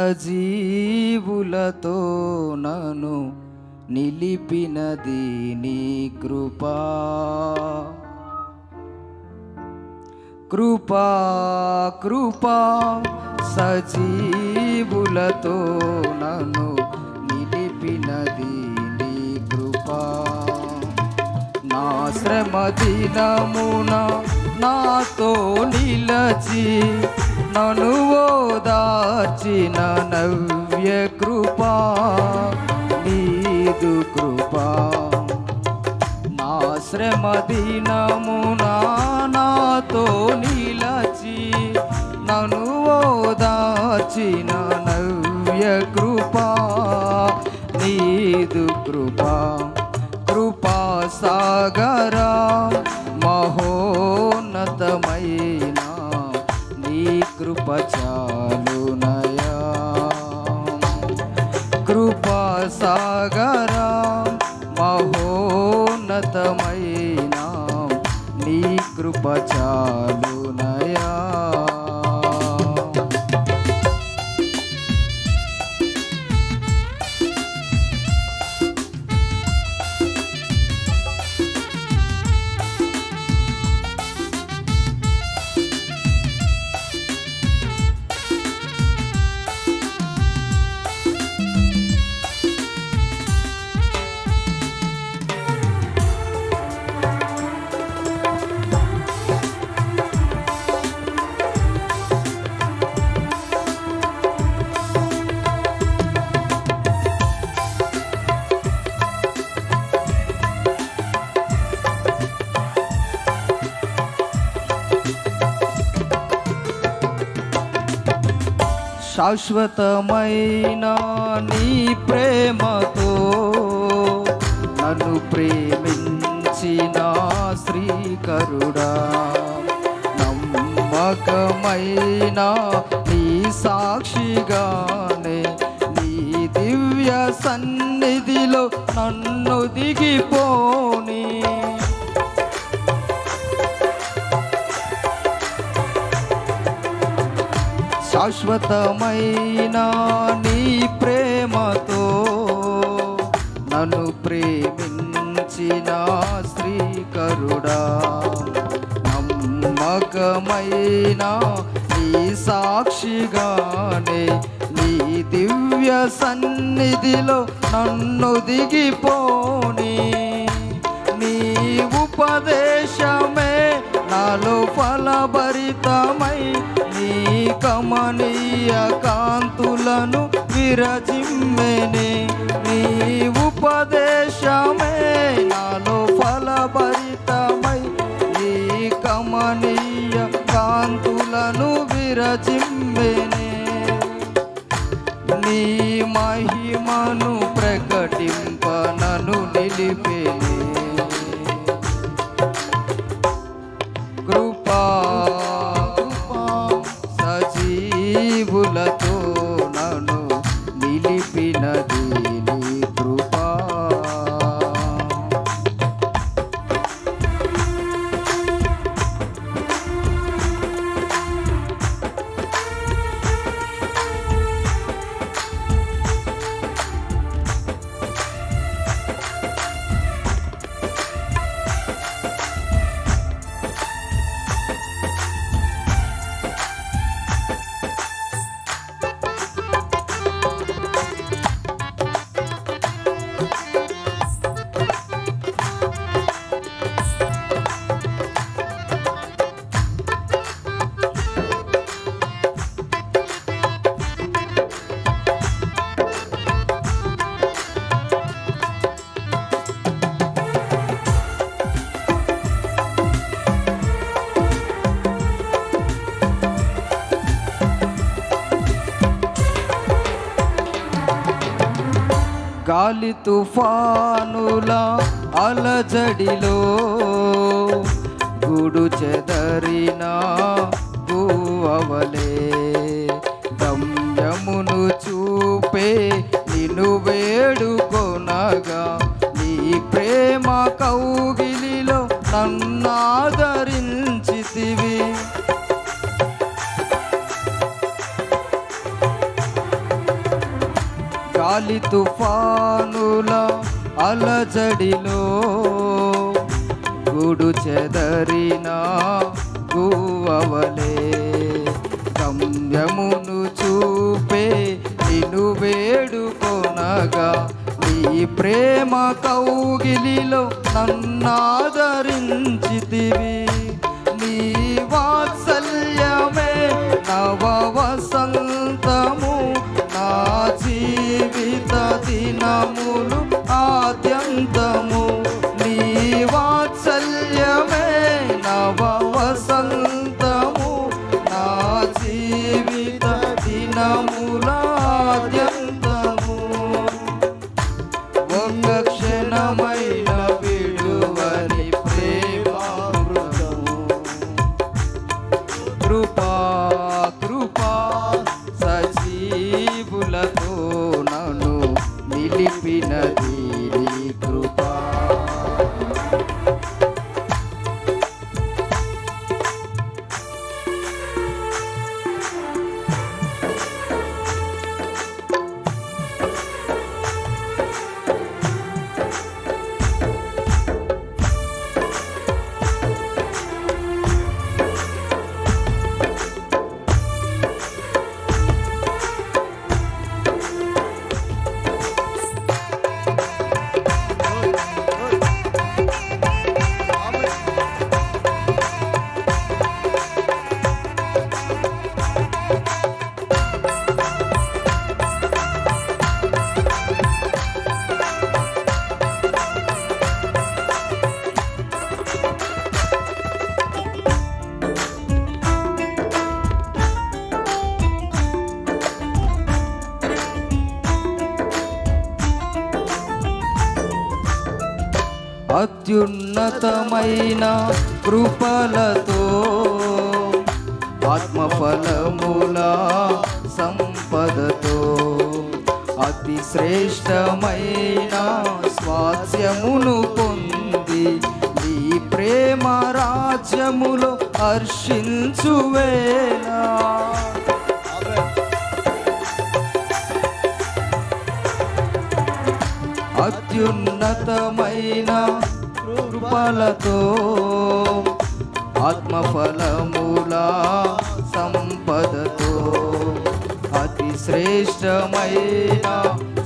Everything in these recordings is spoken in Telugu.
జీవులతో నను నిలిపినది నీ కృపా. కృపా కృపా సజీవులతో నను నిలిపినది నీ కృపా. నా శ్రమ దినమున నాతో నిలచి నన్ను ఓదార్చిన నవ్య కృపా నీదు కృపా. నా శ్రమ దినమున నాతో నీలచి నను ఓదార్చిన నవ్య కృపా నీదు కృపా. కృపా సాగరా కృప శాశ్వతమైన నీ ప్రేమతో నన్ను ప్రేమించిన శ్రీకరుడా నమ్మకమైన నీ సాక్షిగానే నీ దివ్య సన్నిధిలో నన్ను దిగిపోని. శాశ్వతమైన నీ ప్రేమతో నన్ను ప్రేమించిన శ్రీకరుడా నమ్మకమైన నీ సాక్షిగానే నీ దివ్య సన్నిధిలో నన్ను దిగిపోని. నీ ఉపదేశమే నాలో ఫలభరితమై కమనీయ కాంతులను విరజిమ్మెనే. నీ ఉపదే గాలి తుఫానుల అలజడిలో గుడు చెదరిన గువలే గాలి తుఫానుల అలజడిలో గుడు చెదరిన గువ్వవలే. గమ్యమును చూపే నిను వేడుకొనగా నీ ప్రేమ కౌగిలిలో నన్నాదరించితివి. నీ వాత్సల్యమే నవ వసంతము దినములు అత్యున్నతమైన కృపలతో ఆత్మఫలముల సంపదతో అతి శ్రేష్టమైన స్వాస్యమును పొంది నీ ప్రేమ రాజ్యములో హర్షించువేలా అత్యున్నతమైన కృపలతో ఆత్మఫలముల సంపదతో అతి శ్రేష్టమైన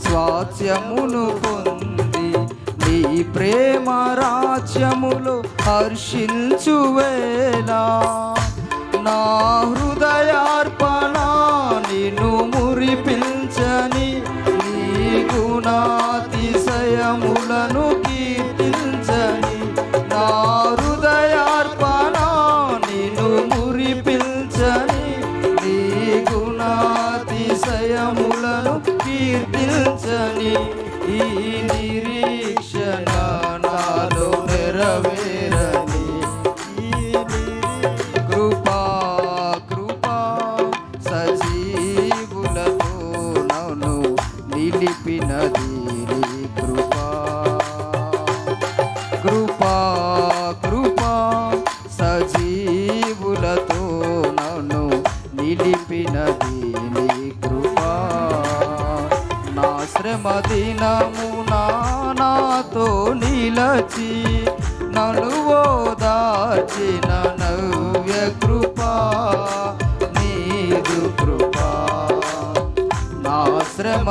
స్వాస్యమును పొంది నీ ప్రేమ రాజ్యములు హర్షించువేలా నా హృదయార్పణ ఈ నిరీక్షణ నాలో నెరవేరని. ఈ కృపా కృపా సజీవులతో నన్ను నిలిపినది నీ కృపా. కృపా నిలచి నన్ను ఓదార్చిన నవ్య కృపా నీదు కృపా. నా శ్రమ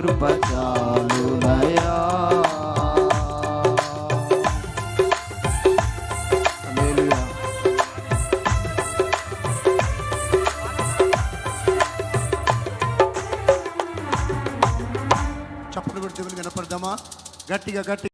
కృప చాలునయా హల్లెలూయా. చప్పట్లు పెడితే వినపడదామా గట్టిగా గట్టి